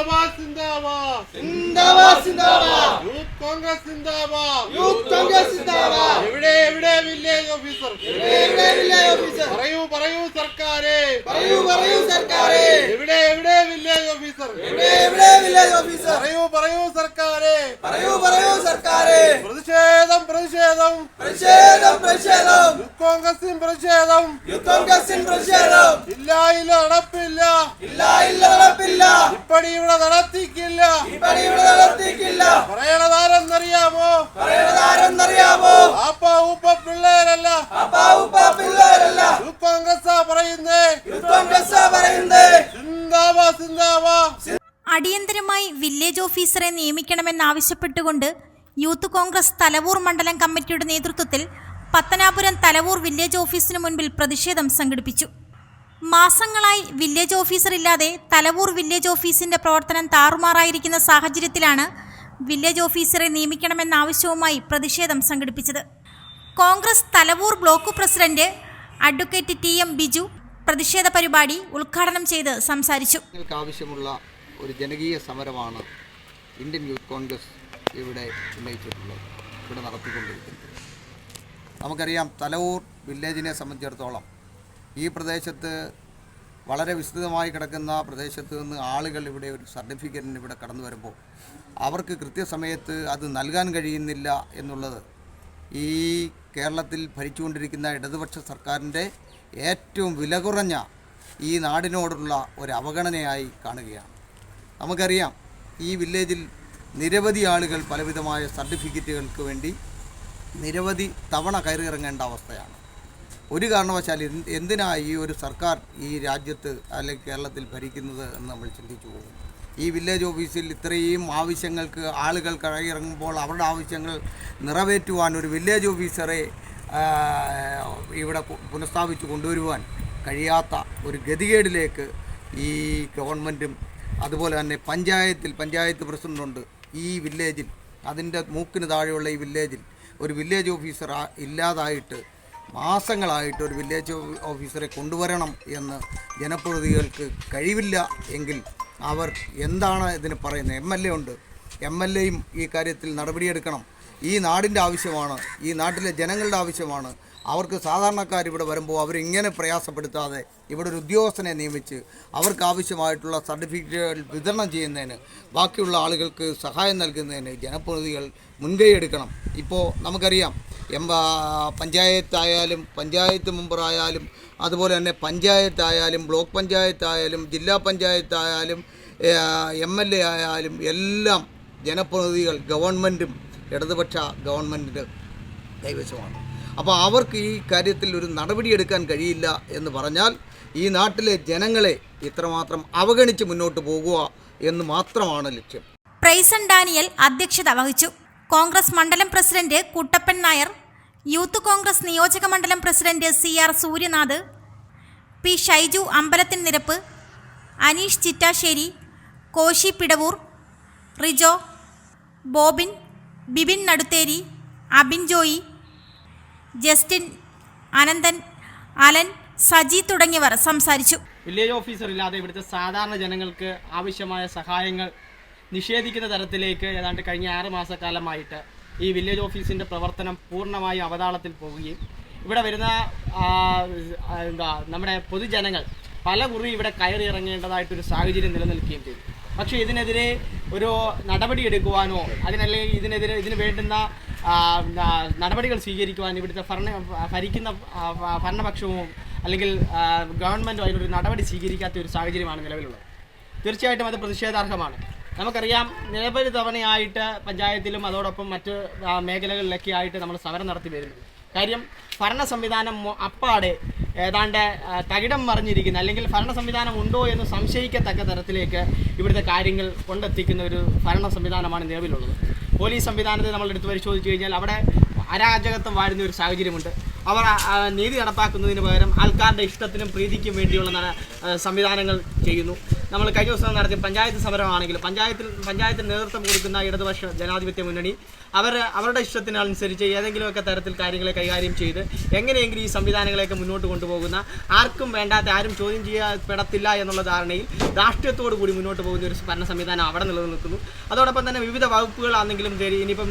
സിന്ദാബാദ് സിന്ദാബാദ്. സിന്ദാബാദ് സിന്ദാബാദ്. യൂത്ത് കോൺഗ്രസ് സിന്ദാബാദ്. യൂത്ത് കോൺഗ്രസ് സിന്ദാബാദ്. എവിടെ എവിടെ വില്ലേജ് ഓഫീസർ? എവിടെ എവിടെ വില്ലേജ് ഓഫീസർ? പറയൂ പറയൂ സർക്കാരെ. പറയൂ പറയൂ സർക്കാരെ. എവിടെ എവിടെ വില്ലേജ് ഓഫീസർ? എവിടെ എവിടെ വില്ലേജ് ഓഫീസർ? പറയൂ പറയൂ സർക്കാരെ. പറയൂ പറയൂ സർക്കാരെ. പ്രതിഷേധം പ്രതിഷേധം. പ്രതിഷേധം പ്രതിഷേധം. കോൺഗ്രസിൻ പ്രതിഷേധം. യുദ്ധം കോൺഗ്രസിൻ പ്രതിഷേധം. ഇല്ല ഇല്ല നടപ്പില്ല. ഇല്ല ഇല്ല നടപ്പില്ല. ഇപ്പടി ഇവിടെ നടത്തിക്കില്ല. ഇപ്പടി ഇവിടെ നടത്തിക്കില്ല. പറയണതാരെന്നറിയാമോ? പറയണതാരെന്നറിയാമോ? അപ്പ ഉപ്പ പിള്ളേരല്ല. അപ്പ ഉപ്പ പിള്ളേരല്ല. യൂത്ത് ആ പറയുന്നേ. യൂത്ത് കോൺഗ്രസ് പറയുന്നേ. സിന്ദാബാ സിന്ദാബാ. അടിയന്തരമായി വില്ലേജ് ഓഫീസറെ നിയമിക്കണമെന്നാവശ്യപ്പെട്ടുകൊണ്ട് യൂത്ത് കോൺഗ്രസ് തലവൂർ മണ്ഡലം കമ്മിറ്റിയുടെ നേതൃത്വത്തിൽ പത്തനാപുരം തലവൂർ വില്ലേജ് ഓഫീസിന് മുൻപിൽ പ്രതിഷേധം സംഘടിപ്പിച്ചു. മാസങ്ങളായി വില്ലേജ് ഓഫീസർ ഇല്ലാതെ തലവൂർ വില്ലേജ് ഓഫീസിന്റെ പ്രവർത്തനം താറുമാറായിരിക്കുന്ന സാഹചര്യത്തിലാണ് വില്ലേജ് ഓഫീസറെ നിയമിക്കണമെന്ന ആവശ്യവുമായി പ്രതിഷേധം സംഘടിപ്പിച്ചത്. Congress Thalavoor block president advocate T M Biju പ്രതിഷേധ പരിപാടി ഉദ്ഘാടനം ചെയ്ത് സംസാരിച്ചു. ആവശ്യമുള്ള ഒരു ജനകീയ സമരമാണ് ഇന്ത്യൻ യൂത്ത് കോൺഗ്രസ് ഇവിടെ ഉന്നയിച്ചിട്ടുള്ളത് ഇവിടെ നടത്തിക്കൊണ്ടിരിക്കുന്നത്. നമുക്കറിയാം തലവൂർ വില്ലേജിനെ സംബന്ധിച്ചിടത്തോളം ഈ പ്രദേശത്ത് വളരെ വിസ്തൃതമായി കിടക്കുന്ന പ്രദേശത്ത് നിന്ന് ആളുകൾ ഇവിടെ ഒരു സർട്ടിഫിക്കറ്റിന് ഇവിടെ കടന്നു വരുമ്പോൾ അവർക്ക് കൃത്യസമയത്ത് അത് നൽകാൻ കഴിയുന്നില്ല എന്നുള്ളത് ഈ കേരളത്തിൽ ഭരിച്ചുകൊണ്ടിരിക്കുന്ന ഇടതുപക്ഷ സർക്കാരിന്റെ ഏറ്റവും വില കുറഞ്ഞ ഈ നാടിനോടുള്ള ഒരു അവഗണനയായി കാണുകയാണ്. നമുക്കറിയാം ഈ വില്ലേജിൽ നിരവധി ആളുകൾ പലവിധമായ സർട്ടിഫിക്കറ്റുകൾക്ക് വേണ്ടി നിരവധി തവണ കയറിയിറങ്ങേണ്ട അവസ്ഥയാണ്. ഒരു കാരണവശാൽ എന്തിനാ ഈ ഒരു സർക്കാർ ഈ രാജ്യത്ത് അല്ലെങ്കിൽ കേരളത്തിൽ ഭരിക്കുന്നത് എന്ന് നമ്മൾ ചിന്തിച്ചു പോകും ഈ വില്ലേജ് ഓഫീസിൽ ഇത്രയും ആവശ്യങ്ങൾക്ക് ആളുകൾ കയറിയിറങ്ങുമ്പോൾ അവരുടെ ആവശ്യങ്ങൾ നിറവേറ്റുവാൻ ഒരു വില്ലേജ് ഓഫീസറെ ഇവിടെ പുനഃസ്ഥാപിച്ചു കൊണ്ടുവരുവാൻ കഴിയാത്ത ഒരു ഗതികേടിലേക്ക് ഈ ഗവൺമെന്റും അതുപോലെ തന്നെ പഞ്ചായത്തിൽ പഞ്ചായത്ത് പ്രസിഡന്റുണ്ട് ഈ വില്ലേജിൽ. അതിന്റെ മൂക്കിന് താഴെയുള്ള ഈ വില്ലേജിൽ ഒരു വില്ലേജ് ഓഫീസർ ഇല്ലാതായിട്ട് മാസങ്ങളായിട്ട് ഒരു വില്ലേജ് ഓഫീസറെ കൊണ്ടുവരണം എന്ന് ജനപ്രതിനിധികൾക്ക് കഴിവില്ല എങ്കിൽ അവർ എന്താണ് ഇതിന് പറയുന്നത്? എം എൽ എ ഉണ്ട്. എം എൽ എയും ഈ കാര്യത്തിൽ നടപടിയെടുക്കണം. ഈ നാടിന്റെ ആവശ്യമാണ് ഈ നാട്ടിലെ ജനങ്ങളുടെ ആവശ്യമാണ്. അവർക്ക് സാധാരണക്കാർ ഇവിടെ വരുമ്പോൾ അവരിങ്ങനെ പ്രയാസപ്പെടുത്താതെ ഇവിടെ ഒരു ഉദ്യോഗസ്ഥനെ നിയമിച്ച് അവർക്ക് ആവശ്യമായിട്ടുള്ള സർട്ടിഫിക്കറ്റുകൾ വിതരണം ചെയ്യുന്നതിന് ബാക്കിയുള്ള ആളുകൾക്ക് സഹായം നൽകുന്നതിന് ജനപ്രതിനിധികൾ മുൻകൈ എടുക്കണം. ഇപ്പോൾ നമുക്കറിയാം എം പഞ്ചായത്തായാലും പഞ്ചായത്ത് മെമ്പറായാലും അതുപോലെ തന്നെ പഞ്ചായത്തായാലും ബ്ലോക്ക് പഞ്ചായത്തായാലും ജില്ലാ പഞ്ചായത്തായാലും എം എൽ എ ആയാലും എല്ലാം ജനപ്രതിനിധികൾ ഗവൺമെന്റും ഇടതുപക്ഷ ഗവൺമെന്റിന്റെ കൈവശമാണ്. അപ്പോൾ അവർക്ക് ഈ കാര്യത്തിൽ ഒരു നടപടിയെടുക്കാൻ കഴിയില്ല എന്ന് പറഞ്ഞാൽ ഈ നാട്ടിലെ ജനങ്ങളെ ഇത്രമാത്രം അവഗണിച്ച് മുന്നോട്ട് പോകുക എന്ന് മാത്രമാണ് ലക്ഷ്യം. പ്രൈസൺ ഡാനിയൽ അധ്യക്ഷത വഹിച്ചു. കോൺഗ്രസ് മണ്ഡലം president Kuttappan Nair Youth Congress നിയോജക മണ്ഡലം president C R Sooryanath P Shaiju അമ്പലത്തിൻ നിരപ്പ് Aneesh Chittasseri Koshy Pidavoor Rijo Bobin Bibin Naduthery Abin Joy Justin Ananthan Alan Saji തുടങ്ങിയവർ സംസാരിച്ചു. വില്ലേജ് ഓഫീസർ ഇല്ലാതെ ഇവിടുത്തെ സാധാരണ ജനങ്ങൾക്ക് ആവശ്യമായ സഹായങ്ങൾ നിഷേധിക്കുന്ന തരത്തിലേക്ക് ഏതാണ്ട് കഴിഞ്ഞ ആറ് മാസക്കാലമായിട്ട് ഈ വില്ലേജ് ഓഫീസിന്റെ പ്രവർത്തനം പൂർണമായും അവതാളത്തിൽ പോവുകയും ഇവിടെ വരുന്ന എന്താ നമ്മുടെ പൊതുജനങ്ങൾ പല കുറി ഇവിടെ കയറി ഇറങ്ങേണ്ടതായിട്ടൊരു സാഹചര്യം നിലനിൽക്കുകയും ചെയ്തു. പക്ഷേ ഇതിനെതിരെ ഒരു നടപടി എടുക്കുവാനോ അതിനല്ലെങ്കിൽ ഇതിനെതിരെ ഇതിന് വേണ്ടുന്ന നടപടികൾ സ്വീകരിക്കുവാൻ ഇവിടുത്തെ ഭരണ ഭരിക്കുന്ന ഭരണപക്ഷവും അല്ലെങ്കിൽ ഗവൺമെന്റും അതിനൊരു നടപടി സ്വീകരിക്കാത്ത ഒരു സാഹചര്യമാണ് നിലവിലുള്ളത്. തീർച്ചയായിട്ടും അത് പ്രതിഷേധാർഹമാണ്. നമുക്കറിയാം നിരവധി തവണയായിട്ട് പഞ്ചായത്തിലും അതോടൊപ്പം മറ്റ് മേഖലകളിലൊക്കെ ആയിട്ട് നമ്മൾ സമരം നടത്തി വരുന്നു കാര്യം ഭരണ സംവിധാനം അപ്പാടെ ഏതാണ്ട് തകിടം മറിഞ്ഞിരിക്കുന്ന. അല്ലെങ്കിൽ ഭരണ സംവിധാനം ഉണ്ടോ എന്ന് സംശയിക്കത്തക്ക തരത്തിലേക്ക് ഇവിടുത്തെ കാര്യങ്ങൾ കൊണ്ടെത്തിക്കുന്ന ഒരു ഭരണ സംവിധാനമാണ് നിലവിലുള്ളത്. പോലീസ് സംവിധാനത്തെ നമ്മൾ എടുത്ത് പരിശോധിച്ച് കഴിഞ്ഞാൽ അവിടെ അരാജകത്വം വാഴുന്ന ഒരു സാഹചര്യമുണ്ട്. അവർ നീതി നടപ്പാക്കുന്നതിന് പകരം ആൾക്കാരുടെ ഇഷ്ടത്തിനും പ്രീതിക്കും വേണ്ടിയുള്ള സംവിധാനങ്ങൾ ചെയ്യുന്നു. നമ്മൾ കഴിഞ്ഞ ദിവസം നടത്തിയ പഞ്ചായത്ത് സമരമാണെങ്കിൽ പഞ്ചായത്തിൽ പഞ്ചായത്തിന് നേതൃത്വം കൊടുക്കുന്ന ഇടതുപക്ഷ ജനാധിപത്യ മുന്നണി അവർ അവരുടെ ഇഷ്ടത്തിനനുസരിച്ച് ഏതെങ്കിലുമൊക്കെ തരത്തിൽ കാര്യങ്ങളെ കൈകാര്യം ചെയ്ത് എങ്ങനെയെങ്കിലും ഈ സംവിധാനങ്ങളെയൊക്കെ മുന്നോട്ട് കൊണ്ടുപോകുന്ന ആർക്കും വേണ്ടാത്ത ആരും ചോദ്യം ചെയ്യപ്പെടത്തില്ല എന്നുള്ള ധാരണയിൽ രാഷ്ട്രീയത്തോടു കൂടി മുന്നോട്ട് പോകുന്ന ഒരു ഭരണ സംവിധാനം അവിടെ നിലനിൽക്കുന്നു. അതോടൊപ്പം തന്നെ വിവിധ വകുപ്പുകളാണെങ്കിലും ഇനിയിപ്പം